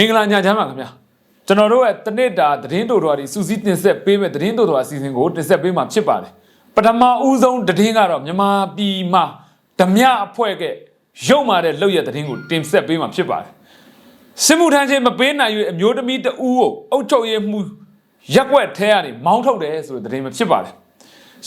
မင်္ဂလာညချမ်းပါခင်ဗျာကျွန်တော်တို့ရဲ့တနစ်တာသတင်းတို့တော်တွေစူးစီးတင်ဆက်ပေးမဲ့သတင်းတို့တော်အစီအစဉ်ကိုတင်ဆက်ပေးမှာဖြစ်ပါတယ်ပထမဦးဆုံးသတင်းကတော့မြန်မာပြည်မှာဓမြအဖွဲ့ကရုပ်မာတဲ့လောက်ရသတင်းကိုတင်ဆက်ပေးမှာဖြစ်ပါတယ်စစ်မှုထမ်းချင်းမပေးနိုင်၍အမျိုးသမီးတဦးကိုအုပ်ချုပ်ရေးမှုရက်ွက်ထဲကနေမောင်းထုတ်တယ်ဆိုတဲ့သတင်းပဲဖြစ်ပါတယ်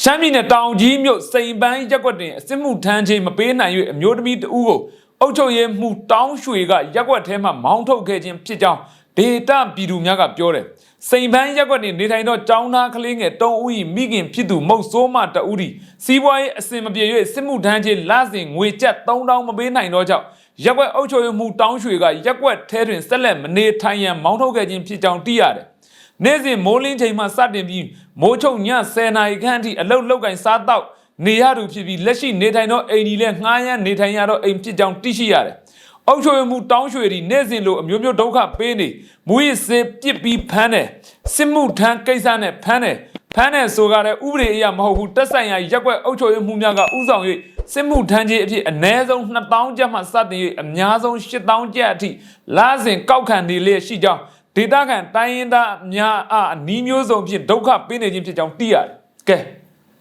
ရှမ်းပြည်နယ်တောင်ကြီးမြို့စိန်ပန်းရက်ကွက်တွင်အစစ်မှုထမ်းခြင်းမပေးနိုင်၍အမျိုးသမီးတဦးကို အုပ်ချုပ်ရေးမှုတောင်းရွှေကရက်ကွက်ထဲမှမောင်းထုတ်ခဲ့ခြင်းဖြစ်ကြောင်းဒေတာပြည်သူများကပြောတယ်။စိန်ပန်းရက်ကွက်တွင်နေထိုင်သောចောင်းသားကလေးငယ်၃ဦး၏မိခင်ဖြစ်သူမုတ်ဆိုးမတဦး၏စီးပွားရေးအစင်မပြေ၍စစ်မှုထမ်းခြင်းလစဉ်ငွေကျပ်3000မပေးနိုင်သောကြောင့်ရက်ကွက်အုပ်ချုပ်ရေးမှုတောင်းရွှေကရက်ကွက်ထဲတွင်ဆက်လက်မနေထိုင်ရန်မောင်းထုတ်ခဲ့ခြင်းဖြစ်ကြောင်းသိရတယ်။နေ့စဉ်မိုးလင်းချိန်မှစတင်ပြီးမိုးချုပ်ည10နာရီခန့်အထိအလုတ်လောက်ကင်စားတော့ နေရသူဖြစ်ပြီးလက်ရှိနေထိုင်သောအိမ်ဒီလည်းငှားရမ်းနေထိုင်ရသောအိမ်ဖြစ်ကြောင်းသိရှိရတယ်။အောက်ချွေမှုတောင်းရွှေဒီနေ့စဉ်လိုအမျိုးမျိုးဒုက္ခပေးနေမူရစ်စေပြစ်ပြီးဖမ်းတယ်စစ်မှုထမ်းကိစ္စနဲ့ဖမ်းတယ်ဖမ်းတယ်ဆိုကြတဲ့ဥပဒေအရမဟုတ်ဘူးတက်ဆိုင်ရာရက်ွက်အုပ်ချုပ်ရေးမှုများကဥဆောင်၍စစ်မှုထမ်းခြင်းအဖြစ်အ ਨੇ ဆုံး2000ကျပ်မှစတင်၍အများဆုံး8000ကျပ်အထိလာစဉ်ကောက်ခံနေလျက်ရှိကြောင်းဒေတာကန်တိုင်းရင်းသားအများအားအနီးမျိုးစုံဖြင့်ဒုက္ခပေးနေခြင်းဖြစ်ကြောင်းသိရတယ်။ကဲ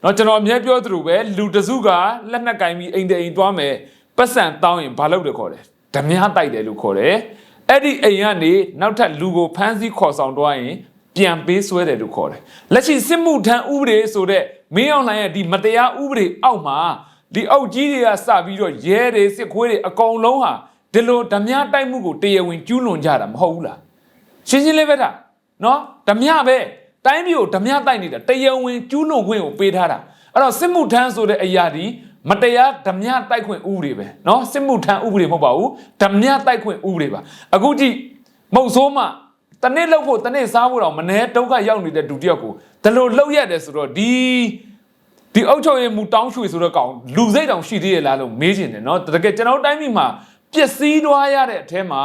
တော့ကျွန်တော်အမြဲပြောသလိုပဲလူတစုကလက်နက်ကင်ပြီးအိမ်တအိမ်သွားမယ်ပတ်စံတောင်းရင်ဘာလုပ်တယ်ခေါ်တယ်။ဓမြတိုက်တယ်လို့ခေါ်တယ်။အဲ့ဒီအိမ်ကနေနောက်ထပ်လူကိုဖမ်းဆီးခေါ်ဆောင်သွားရင်ပြန်ပေးဆွဲတယ်လို့ခေါ်တယ်။လက်ရှိစစ်မှုထမ်းဥပဒေဆိုတဲ့မင်းအောင်လှိုင်ရဲ့ဒီမတရားဥပဒေအောက်မှာဒီအုပ်ကြီးတွေကစပြီးတော့ရဲတွေစစ်ခွေးတွေအကုန်လုံးဟာဒီလိုဓမြတိုက်မှုကိုတရားဝင်ကျူးလွန်ကြတာမဟုတ်ဘူးလား။ရှင်းရှင်းလေးပဲဒါနော်ဓမြပဲ တိုင်းပြည်ကိုဓမြတိုက်နေတာတရားဝင်ကျူးလွန်ခွင့်ကိုပေးထားတာအဲ့တော့စစ်မှုထမ်းဆိုတဲ့အရာဒီမတရားဓမြတိုက်ခွင့်ဥပဒေပဲနော်စစ်မှုထမ်းဥပဒေမဟုတ်ပါဘူးဓမြတိုက်ခွင့်ဥပဒေပါအခုကြည့်မဟုတ်ဆိုးမှတနေ့လောက်ဖို့တနေ့စားဖို့တော့မနှဲဒုက္ခရောက်နေတဲ့ဒုတိယကိုဒါလို့လောက်ရတယ်ဆိုတော့ဒီဒီအုတ်ချုပ်ရင်မူတောင်းရွှေဆိုတော့ကောင်လူစိတ်တောင်ရှိသေးရဲ့လားလို့မေးချင်တယ်နော်တကယ်ကျွန်တော်တို့တိုင်းပြည်မှာပျက်စီးသွားရတဲ့အထဲမှာ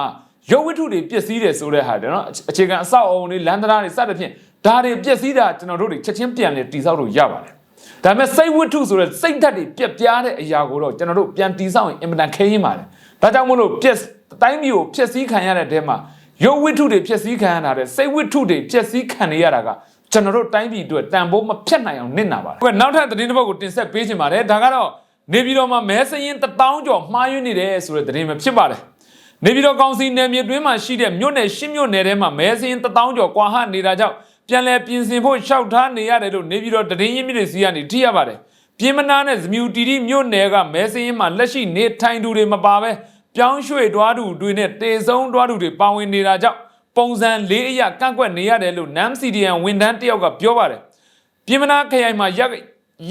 ရုပ်ဝတ္ထုတွေပျက်စီးတယ်ဆိုတဲ့ဟာတယ်နော်အခြေခံအဆောက်အအုံတွေလမ်းတရားတွေစသဖြင့် ဒါတွေပျက်စီးတာကျွန်တော်တို့တွေချက်ချင်းပြန်လေတိဆောက်လို့ရပါတယ်ဒါပေမဲ့စိတ်ဝတ္ထုဆိုတဲ့စိတ်ဓာတ်တွေပြက်ပြားတဲ့အရာကိုတော့ကျွန်တော်တို့ပြန်တိဆောက်ရင်အင်မတန်ခဲရင်ပါတယ်ဒါကြောင့်မို့လို့ပျက်တိုင်းမျိုးကိုဖျက်ဆီးခံရတဲ့အထဲမှာရုပ်ဝတ္ထုတွေဖျက်ဆီးခံရတာတဲ့စိတ်ဝတ္ထုတွေဖျက်ဆီးခံနေရတာကကျွန်တော်တို့တိုင်းပြည်အတွက်တန်ဖိုးမဖြတ်နိုင်အောင်နစ်နာပါတယ်ဟုတ်ကဲ့နောက်ထပ်သတင်းတစ်ပုဒ်ကိုတင်ဆက်ပေးချင်ပါတယ်ဒါကတော့နေပြည်တော်မှာမဲစရင်တစ်တောင်းကျော်မှားယွင်းနေတယ်ဆိုတဲ့သတင်းပဲဖြစ်ပါတယ်နေပြည်တော်ကောင်စီနယ်မြေတွင်းမှာရှိတဲ့မြို့နယ်ရှစ်မြို့နယ်ထဲမှာမဲစင်း1000ကျော်ကွာဟနေတာကြောင့် ပြန်လည်ပြင်ဆင်ဖို့လျှောက်ထားနေရတယ်လို့နေပြည်တော်တရင်ရင်းမြစ်တွေစီကနေသိရပါတယ်။ပြင်မနာနဲ့ဇမြူတီတီမြို့နယ်ကမဲစင်းမှာလက်ရှိနေထိုင်သူတွေမပါဘဲပြောင်းရွှေ့တွားသူတွေနဲ့တေဆုံးတွားသူတွေပါဝင်နေတာကြောင့်ပုံစံလေးအရကန့်ကွက်နေရတယ်လို့ NAM CDN ဝန်ထမ်းတယောက်ကပြောပါတယ်။ပြည်မနာခရိုင်မှာရက်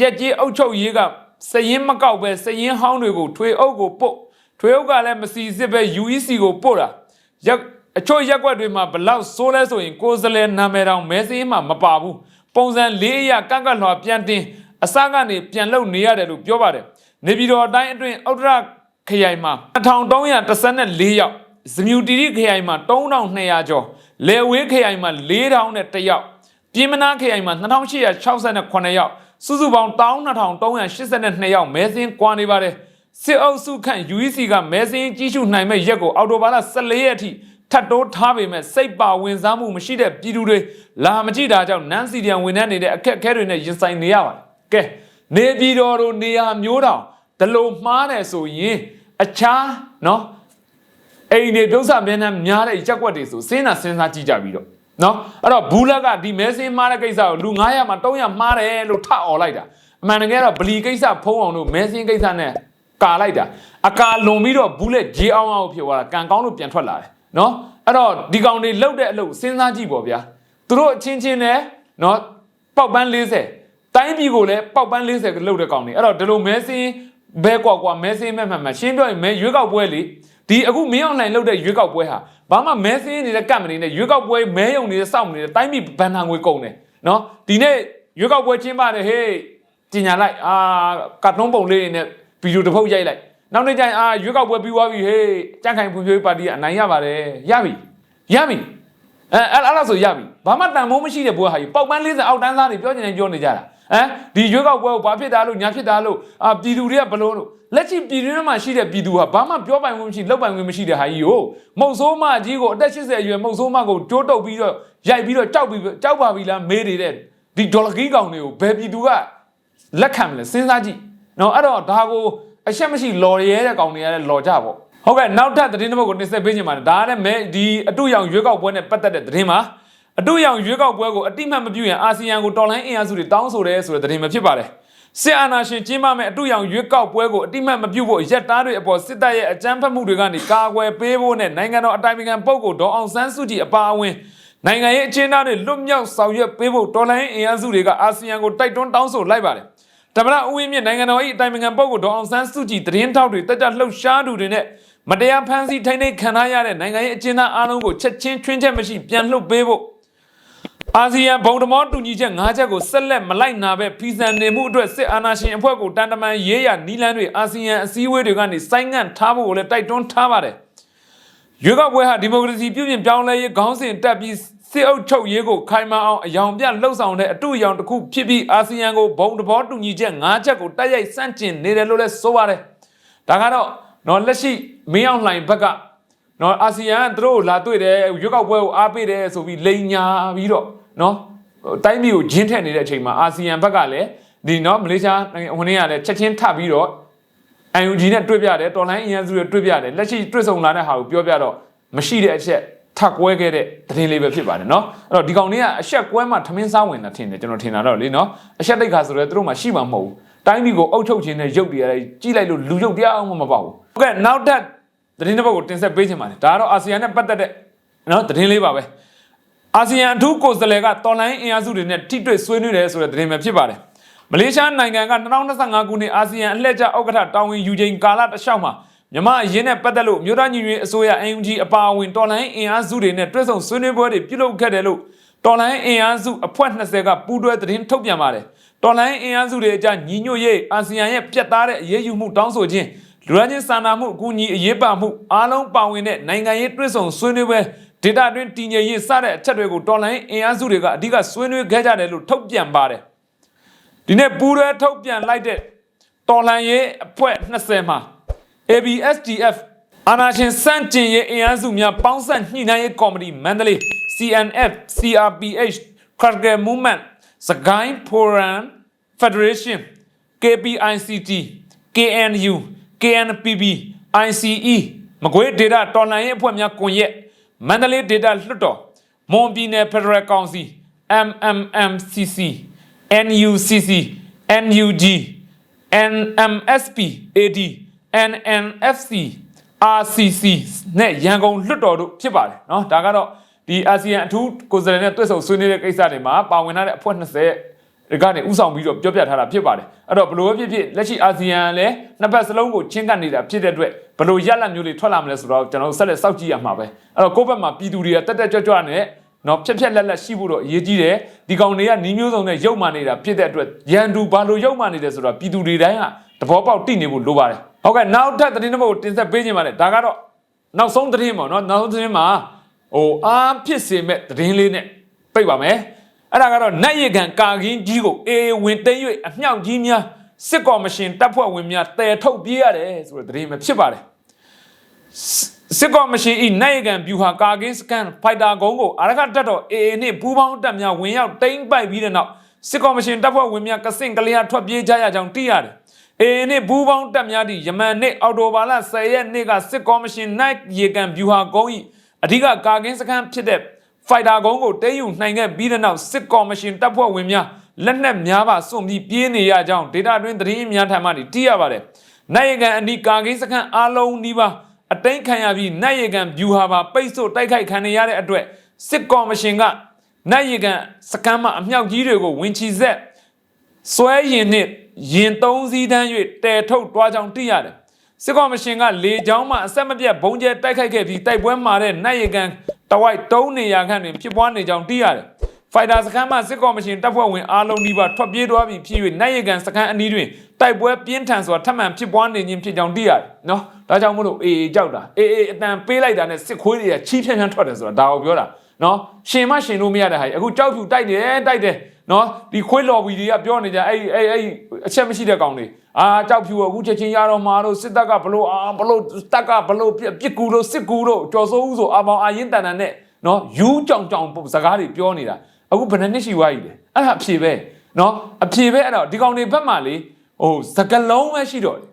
ရက်ကြီးအုပ်ချုပ်ရေးကစရင်မကောက်ပဲစရင်ဟောင်းတွေကိုထွေအုပ်ကိုပုတ်ထွေအုပ်ကလည်းမစီစစ်ပဲ UEC ကိုပို့တာရက် အချို့ရက်ကွက်တွေမှာဘလောက်ဆိုးလဲဆိုရင်ကိုယ်စလဲနာမည်တောင်မဲစင်းမှာမပါဘူးပုံစံလေးအရကန့်ကန့်လွှာပြန်တင်အစကနေပြန်လုပ်နေရတယ်လို့ပြောပါတယ်နေပြည်တော်အတိုင်းအတွင်းအောက်ဒရခရိုင်မှာ1314ယောက်ဇမြူတီရီခရိုင်မှာ3200ကျော်လယ်ဝေးခရိုင်မှာ4000နဲ့1ယောက်ပြည်မနာခရိုင်မှာ2868ယောက်စုစုပေါင်း12382ယောက်မဲစင်းကွာနေပါတယ်စစ်အုပ်စုခန့် UEC ကမဲစင်းကြီးစုနိုင်မဲ့ရက်ကိုအော်တိုဘာလ14ရက်အထိ ထတ်တိုးထားပေမဲ့စိတ်ပါဝင်စားမှုမရှိတဲ့ပြည်သူတွေလာမကြည့်တာကြောင့်နန်းစီဒီယံဝင်နှန်းနေတဲ့အခက်အခဲတွေနဲ့ရင်ဆိုင်နေရပါတယ်။ကဲနေပြည်တော်တို့နေရာမျိုးတောင်ဒလုံမှားတယ်ဆိုရင်အခြားနော်အိမ်တွေပြုတ်ဆမျက်နှာများတဲ့ရက်ွက်တွေဆိုစဉ်းစားစဉ်းစားကြည့်ကြပြီးတော့နော်အဲ့တော့ဘူးလက်ကဒီမဲစင်းမှားတဲ့ကိစ္စကိုလူ900မှာ300မှားတယ်လို့ထအော်လိုက်တာအမှန်တကယ်တော့ဗလီကိစ္စဖုံးအောင်လို့မဲစင်းကိစ္စနဲ့ကာလိုက်တာအကာလွန်ပြီးတော့ဘူးလက်ဂျေအောင်အောင်ဖြစ်သွားတာကံကောင်းလို့ပြန်ထွက်လာတယ် နော်အဲ့တော့ဒီကောင်တွေလှုပ်တဲ့အလုပ်စဉ်းစားကြည့်ပေါ့ဗျာသူတို့အချင်းချင်းနဲ့နော်ပေါက်ပန်း40တိုင်းပြည်ကိုလည်းပေါက်ပန်း40လှုပ်တဲ့ကောင်တွေအဲ့တော့ဒီလိုမဲစင်းဘဲကွာကွာမဲစင်းမဲ့မှန်မှန်ရှင်းပြောရင်မဲရွေးကောက်ပွဲလေဒီအခုမင်းအောင်လှိုင်လှုပ်တဲ့ရွေးကောက်ပွဲဟာဘာမှမဲစင်းနေတဲ့ကတ်မနေနဲ့ရွေးကောက်ပွဲမဲယုံနေတဲ့စောင့်နေတဲ့တိုင်းပြည်ဘန်နာငွေကုန်တယ်နော်ဒီနေ့ရွေးကောက်ပွဲချင်းပါတယ်ဟေးကြီးညာလိုက်အာကတ်တုံးပုံလေးနဲ့ဗီဒီယိုတစ်ပုတ်ရိုက်လိုက် နောက်နေ့ကျရင်အာရွေးကောက်ပွဲပြီးသွားပြီဟေးကြန့်ခိုင်ဖွံ့ဖြိုးရေးပါတီကအနိုင်ရပါတယ်ရပြီရပြီအဲအဲ့အဲ့လားဆိုရပြီဘာမှတန်မိုးမရှိတဲ့ဘွဲဟာကြီးပေါက်ပန်း40အောက်တန်းသားတွေပြောနေတယ်ပြောနေကြတာဟမ်ဒီရွေးကောက်ပွဲကိုဘာဖြစ်တာလို့ညာဖြစ်တာလို့အာပြည်သူတွေကဘလို့လို့လက်ရှိပြည်တွင်းမှာရှိတဲ့ပြည်သူဟာဘာမှပြောပိုင်ခွင့်မရှိလောက်ပိုင်ခွင့်မရှိတဲ့ဟာကြီးကိုမုတ်ဆိုးမကြီးကိုအသက်80အရွယ်မုတ်ဆိုးမကိုကြိုးတုပ်ပြီးတော့ရိုက်ပြီးတော့ကြောက်ပြီးကြောက်ပါပြီလားမေးနေတဲ့ဒီဒေါ်လာကြီးကောင်တွေကိုဘယ်ပြည်သူကလက်ခံမလဲစဉ်းစားကြည့်နော်အဲ့တော့ဒါကို အရှက်မရှိလော်ရဲတဲ့ကောင်တွေကလည်းလော်ကြပေါ့ဟုတ်ကဲ့နောက်ထပ်သတင်းတစ်ပုဒ်ကိုတင်ဆက်ပေးချင်ပါတယ်ဒါကလည်းမဲဒီအတူရောင်ရွေးကောက်ပွဲနဲ့ပတ်သက်တဲ့သတင်းပါအတူရောင်ရွေးကောက်ပွဲကိုအတိမတ်မပြုရင်အာဆီယံကိုတော်လိုင်းအင်အားစုတွေတောင်းဆိုတယ်ဆိုတဲ့သတင်းပဲဖြစ်ပါတယ်စစ်အာဏာရှင်ကျင်းပမဲ့အတူရောင်ရွေးကောက်ပွဲကိုအတိမတ်မပြုဖို့ရက်သားတွေအပေါ်စစ်တပ်ရဲ့အကြမ်းဖက်မှုတွေကနေကာကွယ်ပေးဖို့နဲ့နိုင်ငံတော်အတိုင်ပင်ခံပုဂ္ဂိုလ်ဒေါအောင်ဆန်းစုကြည်အပါအဝင်နိုင်ငံရေးအချင်းသားတွေလွတ်မြောက်ဆောင်ရွက်ပေးဖို့တော်လိုင်းအင်အားစုတွေကအာဆီယံကိုတိုက်တွန်းတောင်းဆိုလိုက်ပါတယ် တမရဦးဝင်းမြင့်နိုင်ငံတော်၏အတိုင်ပင်ခံပုဂ္ဂိုလ်ဒေါအောင်ဆန်းစုကြည်သတင်းထောက်တွေတက်ကြလှုပ်ရှားသူတွေနဲ့မတရားဖမ်းဆီးထိန်းသိမ်းခံထားရတဲ့နိုင်ငံရေးအကျဉ်းသားအားလုံးကိုချက်ချင်းချွင်းချက်မရှိပြန်လွှတ်ပေးဖို့အာဆီယံဘုံသဘောတူညီချက်၅ချက်ကိုဆက်လက်မလိုက်နာပဲဖီဆန်နေမှုအတွက်စစ်အာဏာရှင်အဖွဲ့ကိုတန်တမန်ရေးရနီလန်းတွေအာဆီယံအစည်းအဝေးတွေကနေစိုင်းငံ့ထားဖို့ကိုလည်းတိုက်တွန်းထားပါတယ်ရွေးကောက်ပွဲဟာဒီမိုကရေစီပြုပြင်ပြောင်းလဲရေးခေါင်းစဉ်တက်ပြီး စစ်အုပ်ချုပ်ရေးကိုခိုင်မာအောင်အယောင်ပြလှုပ်ဆောင်တဲ့အတူအယောင်တစ်ခုဖြစ်ပြီးအာဆီယံကိုဘုံသဘောတူညီချက်၅ချက်ကိုတိုက်ရိုက်စန့်ကျင်နေတယ်လို့လည်းဆိုပါတယ်ဒါကတော့နော်လက်ရှိမင်းအောင်လှိုင်ဘက်ကနော်အာဆီယံကသူတို့လာတွေ့တယ်ရွေးကောက်ပွဲကိုအားပေးတယ်ဆိုပြီးလိန်ညာပြီးတော့နော်တိုင်းပြည်ကိုဂျင်းထက်နေတဲ့အချိန်မှာအာဆီယံဘက်ကလည်းဒီနော်မလေးရှားဟိုနေ့ကလည်းချက်ချင်းထပ်ပြီးတော့ UNG နဲ့တွေ့ပြတယ်တော်လိုင်းအင်အားစုတွေတွေ့ပြတယ်လက်ရှိတွေ့ဆုံလာတဲ့ဟာကိုပြောပြတော့မရှိတဲ့အချက် ထပ်ကွဲခဲ့တဲ့သတင်းလေးပဲဖြစ်ပါတယ်เนาะအဲ့တော့ဒီကောင်လေးကအဆက်ကွဲမှထမင်းစားဝင်တာထင်တယ်ကျွန်တော်ထင်တာတော့လေเนาะအဆက်တိတ်ခါဆိုတော့သူတို့မှရှိမှာမဟုတ်ဘူးတိုင်းပြည်ကိုအုပ်ချုပ်ခြင်းနဲ့ရုပ်တရားတွေကြီးလိုက်လို့လူရုပ်တရားအောင်မပေါ့ဘူးဟုတ်ကဲ့နောက်ထပ်သတင်းတစ်ပုဒ်ကိုတင်ဆက်ပေးချင်ပါတယ်ဒါကတော့အာဆီယံနဲ့ပတ်သက်တဲ့เนาะသတင်းလေးပါပဲအာဆီယံအထူးကိုယ်စားလှယ်ကတော်လိုင်းအင်အားစုတွေနဲ့ထိတွေ့ဆွေးနွေးတယ်ဆိုတဲ့သတင်းပဲဖြစ်ပါတယ်မလေးရှားနိုင်ငံက2025ခုနှစ်အာဆီယံအလှည့်ကျဥက္ကဋ္ဌတာဝန်ယူချိန်ကာလတစ်လျှောက်မှာ မြန်မာအရင်နဲ့ပတ်သက်လို့မြို့သားညီညွတ်ရေးအစိုးရ AUG အပါအဝင်တော်လိုင်းအင်အားစုတွေနဲ့တွဲဆုံဆွေးနွေးပွဲတွေပြုလုပ်ခဲ့တယ်လို့တော်လိုင်းအင်အားစုအဖွဲ့20ကပူးတွဲသတင်းထုတ်ပြန်ပါတယ်တော်လိုင်းအင်အားစုတွေအကြညီညွတ်ရေးအာဆီယံရဲ့ပြတ်သားတဲ့အရေးယူမှုတောင်းဆိုခြင်းလူရချင်းစာနာမှုအကူအညီအရေးပါမှုအားလုံးပါဝင်တဲ့နိုင်ငံရေးတွဲဆုံဆွေးနွေးပွဲဒေတာတွင်တည်ငြိမ်ရေးစတဲ့အချက်တွေကိုတော်လိုင်းအင်အားစုတွေကအဓိကဆွေးနွေးခဲ့ကြတယ်လို့ထုတ်ပြန်ပါတယ်ဒီနေ့ပူးတွဲထုတ်ပြန်လိုက်တဲ့တော်လှန်ရေးအဖွဲ့20မှာ ABSDF အာနာရှင်စန့်ကျင်ရေးအင်အားစုများပေါင်းစပ်ညှိနှိုင်းရေးကော်မတီမန္တလေး CNF CRPH Kharkar Movement စကိုင်း Forum Federation KPICT KNU KNPB ICE မကွေးဒေတာတော်လှန်ရေးအဖွဲ့များကွန်ရက်မန္တလေးဒေတာလွှတ်တော်မွန်ပြည်နယ်ဖက်ဒရယ်ကောင်စီ MMMCC NUCC NUG NMSP AD NNFC RCC နဲ့ရန်ကုန်လွှတ်တော်တို့ဖြစ်ပါတယ်เนาะဒါကတော့ဒီအာဆီယံအထူးကိုယ်စားလှယ်နဲ့တွေ့ဆုံဆွေးနွေးတဲ့ကိစ္စတွေမှာပါဝင်လာတဲ့အဖွဲ့20ဒီကနေဥဆောင်ပြီးတော့ပြောပြထားတာဖြစ်ပါတယ်အဲ့တော့ဘလို့ဖြစ်ဖြစ်လက်ရှိအာဆီယံလည်းနှစ်ဖက်စလုံးကိုချင်းကပ်နေတာဖြစ်တဲ့အတွက်ဘလို့ရက်လက်မျိုးတွေထွက်လာမလဲဆိုတော့ကျွန်တော်တို့ဆက်လက်စောင့်ကြည့်ရမှာပဲအဲ့တော့ကိုယ့်ဘက်မှာပြည်သူတွေကတက်တက်ကြွကြွနဲ့ နော်ဖြက်ဖြက်လက်လက်ရှိဖို့တော့အရေးကြီးတယ်ဒီကောင်တွေကနီးမျိုးစုံနဲ့ရုပ်မာနေတာဖြစ်တဲ့အတွက်ရန်သူဘာလို့ရုပ်မာနေတယ်ဆိုတော့ပြည်သူတွေတိုင်းကသဘောပေါက်တိနေဖို့လိုပါတယ်ဟုတ်ကဲ့နောက်ထပ်သတင်းတစ်ပုဒ်ကိုတင်ဆက်ပေးခြင်းပါတယ်ဒါကတော့နောက်ဆုံးသတင်းပေါ့နော်နောက်ဆုံးသတင်းမှာဟိုအားဖြစ်စေမဲ့သတင်းလေးနဲ့ပြိတ်ပါမယ်အဲ့ဒါကတော့နတ်ရည်ခံကာကင်းကြီးကိုအေဝင်သိမ့်၍အမြောက်ကြီးများစစ်ကော်မရှင်တပ်ဖွဲ့ဝင်များတဲထုတ်ပြေးရတယ်ဆိုတဲ့သတင်းပဲဖြစ်ပါတယ် စစ်ကော်မရှင်ဤနိုင်ကန်ဗျူဟာကာကင်းစကန်ဖိုက်တာကုန်းကိုအာရခတက်တော် AA နှင့်ပူးပေါင်းတပ်များဝင်ရောက်တိမ့်ပိုက်ပြီးတဲ့နောက်စစ်ကော်မရှင်တပ်ဖွဲ့ဝင်များကစင့်ကလျာထွက်ပြေးကြရကြောင်းသိရတယ်။ AA နှင့်ပူးပေါင်းတပ်များသည့်ယမန်နှင့်အော်တိုဘာလ10ရက်နေ့ကစစ်ကော်မရှင်နိုင်ရေကန်ဗျူဟာကုန်းဤအဓိကကာကင်းစကန်ဖြစ်တဲ့ဖိုက်တာကုန်းကိုတဲယူနိုင်ခဲ့ပြီးတဲ့နောက်စစ်ကော်မရှင်တပ်ဖွဲ့ဝင်များလက်နက်များပါစွန့်ပြီးပြေးနေရကြောင်းဒေတာတွင်သတင်းများထံမှသိရပါတယ်။နိုင်ရေကန်အနီးကာကင်းစကန်အားလုံးဒီပါ အတိတ်ခံရပြီးနတ်ရေကန်ဗျူဟာပါပိတ်ဆို့တိုက်ခိုက်ခံရတဲ့အတွက်စစ်ကော်မရှင်ကနတ်ရေကန်စကမ်းမအမြောက်ကြီးတွေကိုဝင်ချီဆက်စွဲရင်နဲ့ရင်သုံးစည်းတန်း၍တဲထုတ်တွားကြောင်းသိရတယ်စစ်ကော်မရှင်ကလေကြောင်းမှအဆက်မပြတ်ဘုံကျဲတိုက်ခိုက်ခဲ့ပြီးတိုက်ပွဲမှာတဲ့နတ်ရေကန်တဝိုက်တုံးနေရခန့်တွင်ဖြစ်ပွားနေကြောင်းသိရတယ် ဖိုက်တာစခန်းမှစစ်ကော်မရှင်တပ်ဖွဲ့ဝင်အားလုံးဒီပါထွက်ပြေးသွားပြီးဖြစ်၍နိုင်ရကန်စခန်းအနီးတွင်တိုက်ပွဲပြင်းထန်စွာထပ်မံဖြစ်ပွားနေခြင်းဖြစ်ကြောင်းသိရတယ်နော်ဒါကြောင့်မလို့အေးအေးကြောက်တာအေးအေးအတန်ပေးလိုက်တာနဲ့စစ်ခွေးတွေကချီးဖြန်းဖြန်းထွက်တယ်ဆိုတာဒါကိုပြောတာနော်ရှင်မရှင်လို့မရတဲ့ဟာကြီးအခုကြောက်ဖြူတိုက်တယ်တိုက်တယ်နော်ဒီခွေးလော်ဘီတွေကပြောနေကြအဲ့အဲ့အဲ့အချက်မရှိတဲ့ကောင်တွေအာကြောက်ဖြူအခုချက်ချင်းရတော့မှာတော့စစ်တပ်ကဘလို့အာဘလို့တက်ကဘလို့ပြစ်ကူလို့စစ်ကူလို့ကြော်စိုးဦးဆိုအမောင်အာရင်တန်တန်နဲ့နော်ယူးကြောင်ကြောင်စကားတွေပြောနေတာ အခုဘယ်နှစ်နှစ်ရှိသွားပြီလဲအဲ့ဒါအဖြေပဲနော်အဖြေပဲအဲ့တော့ဒီကောင်တွေဘက်မှာလေဟိုစကလုံးပဲရှိတော့တယ်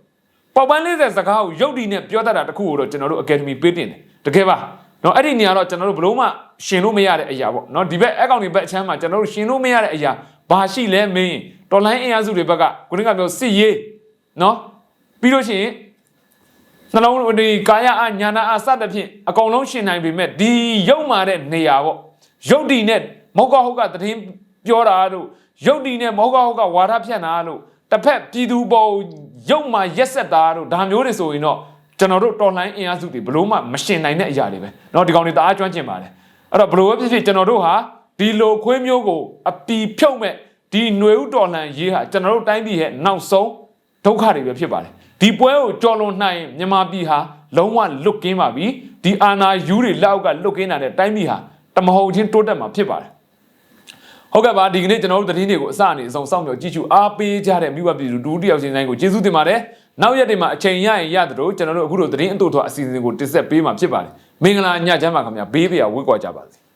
ပေါက်ပန်း40စကားကိုရုပ်တီနဲ့ပြောတတ်တာတခုကိုတော့ကျွန်တော်တို့ academy ပေးတင်တယ်တကယ်ပါနော်အဲ့ဒီနေရာတော့ကျွန်တော်တို့ဘလို့မှရှင်လို့မရတဲ့အရာပေါ့နော်ဒီဘက်အကောင်တွေဘက်အချမ်းမှာကျွန်တော်တို့ရှင်လို့မရတဲ့အရာဘာရှိလဲမင်းတော်လိုင်းအင်အားစုတွေဘက်ကကိုရင်းကပြောစစ်ရေးနော်ပြီးလို့ရှိရင်နှလုံးဒီကာယအညာနာအစတဲ့ဖြင့်အကောင်လုံးရှင်နိုင်ပေမဲ့ဒီရုပ်မာတဲ့နေရာပေါ့ရုပ်တီနဲ့ မောကဟုတ်ကသတင်းပြောတာတို့ရုပ်ဒီနဲ့မောကဟုတ်ကဝါဒဖြန့်တာတို့တစ်ဖက်ပြည်သူပေါ်ရုပ်မာရက်ဆက်တာတို့ဒါမျိုးတွေဆိုရင်တော့ကျွန်တော်တို့တော်လိုင်းအင်အားစုတွေဘလို့မှမရှင်နိုင်တဲ့အရာတွေပဲเนาะဒီကောင်တွေတအားကျွမ်းကျင်ပါတယ်အဲ့တော့ဘလို့ပဲဖြစ်ဖြစ်ကျွန်တော်တို့ဟာဒီလိုခွေးမျိုးကိုအပီဖြုတ်မဲ့ဒီຫນွေဥတော်လှန်ရေးဟာကျွန်တော်တို့တိုင်းပြည်ရဲ့နောက်ဆုံး ဒုက္ခတွေပဲဖြစ်ပါတယ်ဒီပွဲကိုကြော်လွန်နိုင်ရင်မြန်မာပြည်ဟာလုံးဝလွတ်ကင်းပါပြီဒီအာနာယူတွေလောက်ကလွတ်ကင်းတာတဲ့တိုင်းပြည်ဟာတမဟုတ်ချင်းတိုးတက်မှာဖြစ်ပါတယ် ဟုတ်ကဲ့ပါဒီကနေ့ကျွန်တော်တို့သတင်းတွေကိုအစအနေအဆုံးစောင့်မျှော်ကြည့်ချူအားပေးကြတဲ့မိဘပြည်သူဒူတယောက်ချင်းတိုင်းကိုကျေးဇူးတင်ပါတယ်နောက်ရက်တွေမှာအချိန်ရရင်ရတယ်တို့ကျွန်တော်တို့အခုလိုသတင်းအတူတူအစီအစဉ်ကိုတင်ဆက်ပေးမှာဖြစ်ပါတယ်မင်္ဂလာညချမ်းပါခင်ဗျာဘေးပြာဝေးကွာကြပါစေ